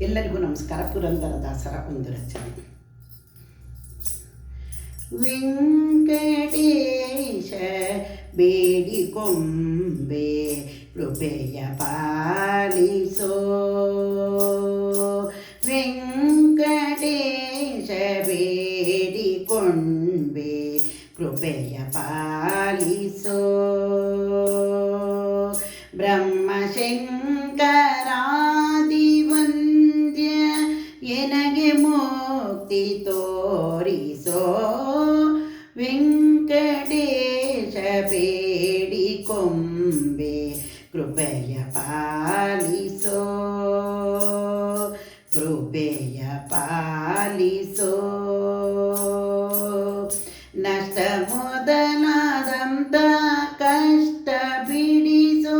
ಎಲ್ಲರಿಗೂ ನಮಸ್ಕಾರ. ಪುರಂದರ ದಾಸರ ಒಂದು ರಚನೆ. ವೆಂಕಟೇಶ ಬೇಡಿಕೊಂಬೆ ಕೃಪೆಯ ಪಾಲಿಸೋ. ವೆಂಕಟೇಶ ಬೇಡಿಕೊಂಬೆ ಕೃಪೆಯ ಪಾಲಿಸೋ. ಬ್ರಹ್ಮಶಂಕರಾದಿ ಮುಕ್ತಿ ತೋರಿಸೋ ವೆಂಕಟೇಶ ಬೇಡಿಕೊಂಬೆ ಕೃಪೆಯ ಪಾಲಿಸೋ ಕೃಪೆಯ ಪಾಲಿಸೋ. ನಷ್ಟ ಮೊದಲಾದಂತ ಕಷ್ಟ ಬಿಡಿಸೋ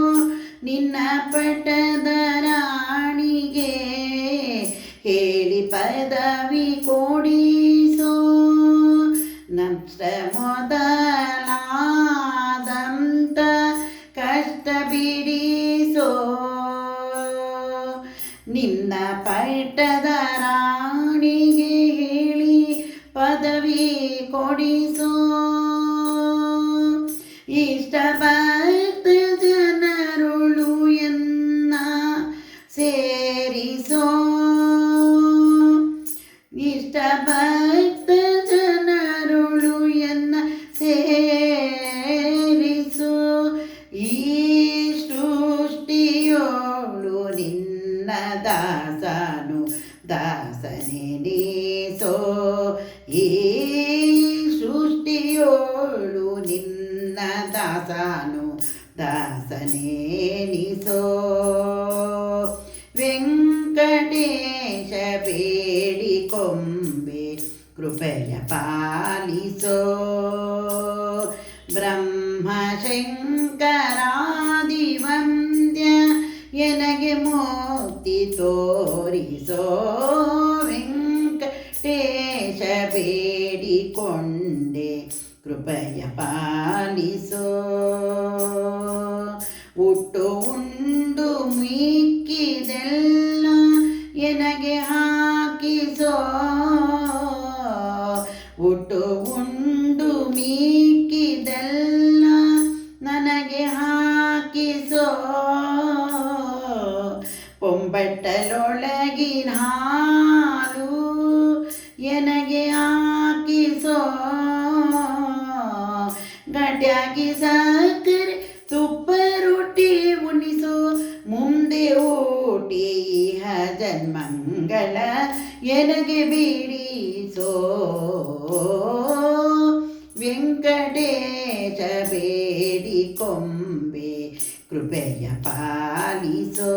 ನಿನ್ನ ಪಟದ ರಾಣಿಗೆ ಹೇಳಿ ಪದವಿ ಕೊಡಿಸೋ. ನಷ್ಟ ಮೊದಲಾದಂತ ಕಷ್ಟ ಬಿಡಿಸೋ. ನಿನ್ನ ಪಟ್ಟದ ರಾಣಿಗೆ ಹೇಳಿ ಪದವಿ ಕೊಡಿಸೋ. ಇಷ್ಟ ನೀಸೋ ಈ ಸೃಷ್ಟಿಯೋಳು ನಿನ್ನ ದಾಸನು ದಾಸನೇ ನಿಸೋ. ವೆಂಕಟೇಶ ಬೇಡಿಕೊಂಬೆ ಕೃಪೆಯ ಪಾಲಿಸೋ. ಬ್ರಹ್ಮಶಂಕರಾದಿವಂದ್ಯ ಎನಗೆ ಮೋತಿ ತೋರಿಸೋ. ಬೇಡಿಕೊಂಡೆ ಕೃಪಯ ಪಾಲಿಸೋ. ಹುಟ್ಟು ಉಂಡು ಮಿಕ್ಕಿದೆಲ್ಲ ಎನಗೆ ಹಾಕಿಸೋ. ಹುಟ್ಟು ಉಂಡು ಮಿಕ್ಕಿದೆಲ್ಲ ನನಗೆ ಹಾಕಿಸೋ. ಪೊಂಬಟ್ಟಲೊಳಗಿನ ಗಡ್ಯಾಗಿ ಸಾಕರೆ ತುಪ್ಪ ರೊಟ್ಟಿ ಉಣಿಸೋ ಮುಂದೆ ಓಟಿ ಜನ್ಮಂಗಳ ಎನಗೆ ಬೀಡಿಸೋ. ವೆಂಕಟೇಶ ಬೇಡಿಕೊಂಬೆ ಕೃಪೆಯ ಪಾಲಿಸೋ.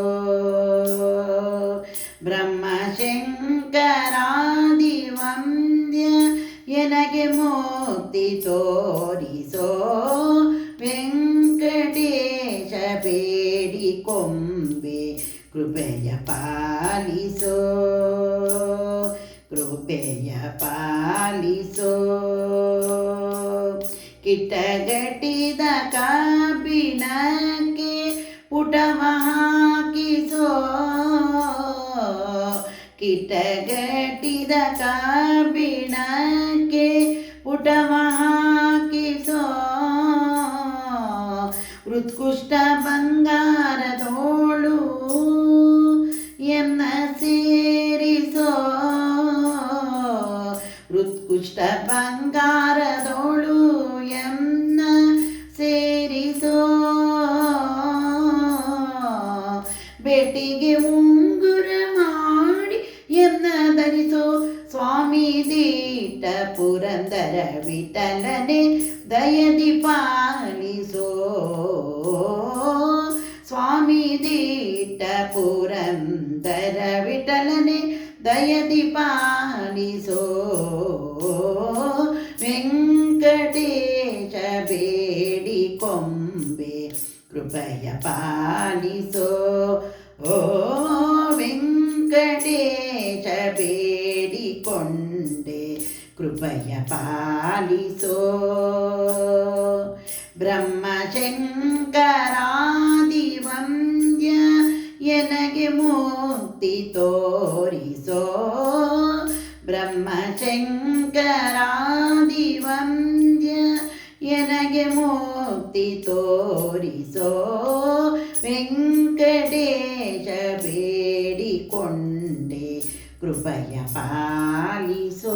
ಬ್ರಹ್ಮಶಂಕರಾದಿ ವಂದ್ಯ ಎನಗೆ ಮುಕ್ತಿ ತೋರಿಸೋ ವೆಂಕಟೇಶ ಬೇಡಿಕೊಂಬೆ ಕೃಪೆಯ ಪಾಲಿಸೋ ಕೃಪೆಯ ಪಾಲಿಸೋ. ಕಿಟಗಟ್ಟಿದ ಕಾಬಿಣಕ್ಕೆ ಪುಟವ ಹಾಕಿಸೋ ಕಿಟ್ಟಗಟ್ಟಿದ ಉತ್ಕೃಷ್ಟ ಬಂಗಾರದೋಳು ಎನ್ನ ಸೇರಿಸೋ? ಉತ್ಕೃಷ್ಟ ಬಂಗಾರದೋಳು ಎನ್ನ ಸೇರಿಸೋ? ಬೇಟಿಗೆ ಉಂಗುರ ಪುರಂದರ ವಿಠಲನೆ ದಯದಿ ಪಾಲಿಸೋ ಸ್ವಾಮಿ ದೀಟ ಪುರಂದರ ವಿಠಲನೆ ದಯದಿ ಪಾಲಿಸೋ ವೆಂಕಟೇಶ ಬೇಡಿಕೊಂಬೆ ಕೃಪೆಯ ಪಾಲಿಸೋ ಓ ವೆಂಕಟೇಶ ಬೇಡಿಕೊಂಡೆ ಕೃಪೆಯ ಪಾಲಿಸೋ ಬ್ರಹ್ಮಶಂಕರಾದಿ ವಂದ್ಯ ಎನಗೆ ಮುಕ್ತಿ ತೋರಿಸೋ ತೋರಿಸೋ ಬ್ರಹ್ಮಶಂಕರಾದಿವಂದ್ಯ ಎನಗೆ ಮುಕ್ತಿ ತೋರಿಸೋ ವೆಂಕಟೇಶ ಬೇಡಿಕೊಂಡೆ ಕೃಪಯ ಪಾಲಿಸೋ